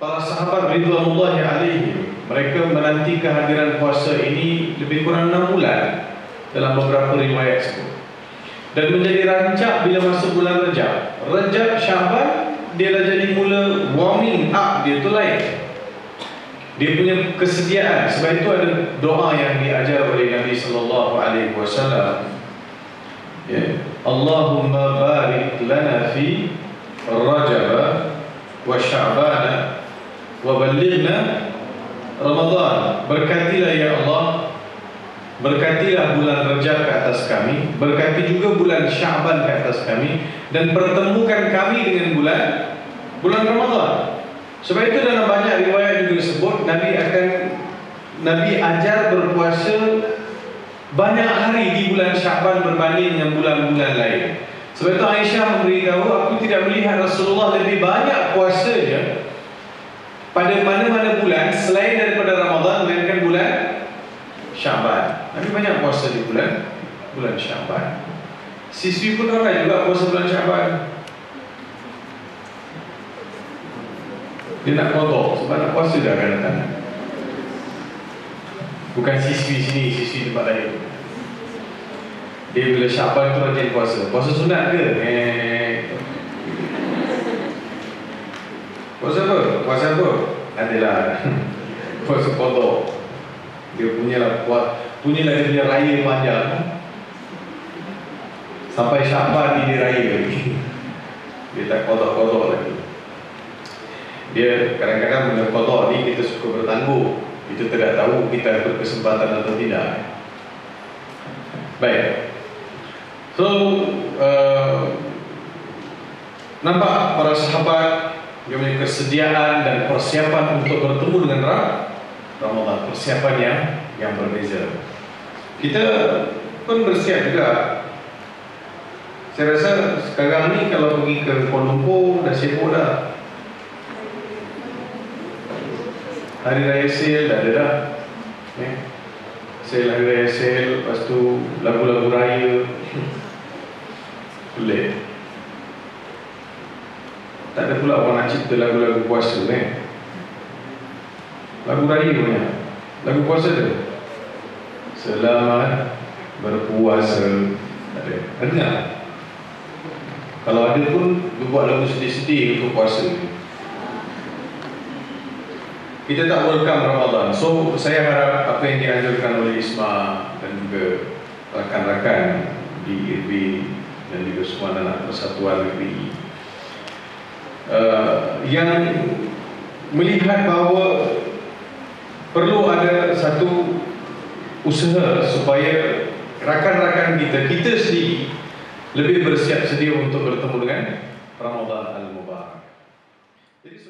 para sahabat ridwanullahi alaihi mereka menanti kehadiran puasa ini lebih kurang 6 bulan dalam beberapa riwayat sebut dan menjadi rancak bila masuk bulan Rejab. Rejab Syaban dia dah jadi mula warming up dia tu lain. Dia punya kesediaan sebab itu ada doa yang diajar oleh Nabi sallallahu alaihi wasallam. Ya, Allahumma barik lana fi Rajab wa Sya'ban wa ballighna Ramadan. Berkatilah ya Allah Berkatilah bulan Rajab ke atas kami Berkati juga bulan Syaban ke atas kami Dan pertemukan kami dengan bulan Bulan Ramadan Sebab itu dalam banyak riwayat juga disebut Nabi akan Nabi ajar berpuasa Banyak hari di bulan Syaban berbanding dengan bulan-bulan lain Sebab itu Aisyah memberitahu Aku tidak melihat Rasulullah lebih banyak puasanya Pada mana-mana bulan Selain daripada Ramadan Melainkan bulan Syaban. Nabi banyak puasa di bulan bulan Syaban. Siswi pun ramai juga puasa bulan Syaban. Dia nak kodok sebab nak puasa dah akan datang. Bukan siswi sini, siswi tempat lain. Dia bila Syaban tu rajin puasa. Puasa sunat ke? Eh. Puasa apa? Puasa apa? Adalah puasa kodok dia punya lah buat punya lah dia punya raya panjang. Sampai Syaban dia raya lagi. Dia tak kodok-kodok lagi. Dia kadang-kadang benda kodok ni kita suka bertangguh. Kita tidak tahu kita berkesempatan atau tidak. Baik. So uh, nampak para sahabat yang memiliki kesediaan dan persiapan untuk bertemu dengan Ramadan persiapan yang yang berbeza. Kita pun bersiap juga. Saya rasa sekarang ni kalau pergi ke Kuala Lumpur dah sibuk dah. Hari Raya Sale dah ada dah. Eh? Sale Hari Raya Sale, lepas tu lagu-lagu raya. Pelik. Tak ada pula orang nak cipta lagu-lagu puasa eh? Lagu raya punya. Lagu puasa tu Selamat berpuasa. Ada. Ada? Kalau ada pun Dia buat lagu sedih-sedih untuk puasa Kita tak welcome Ramadan. So saya harap Apa yang dianjurkan oleh Isma Dan juga Rakan-rakan Di IRB Dan juga semua anak persatuan negeri uh, Yang Melihat bahawa perlu ada satu usaha supaya rakan-rakan kita, kita sendiri lebih bersiap sedia untuk bertemu dengan Ramadan Al-Mubarak. Jadi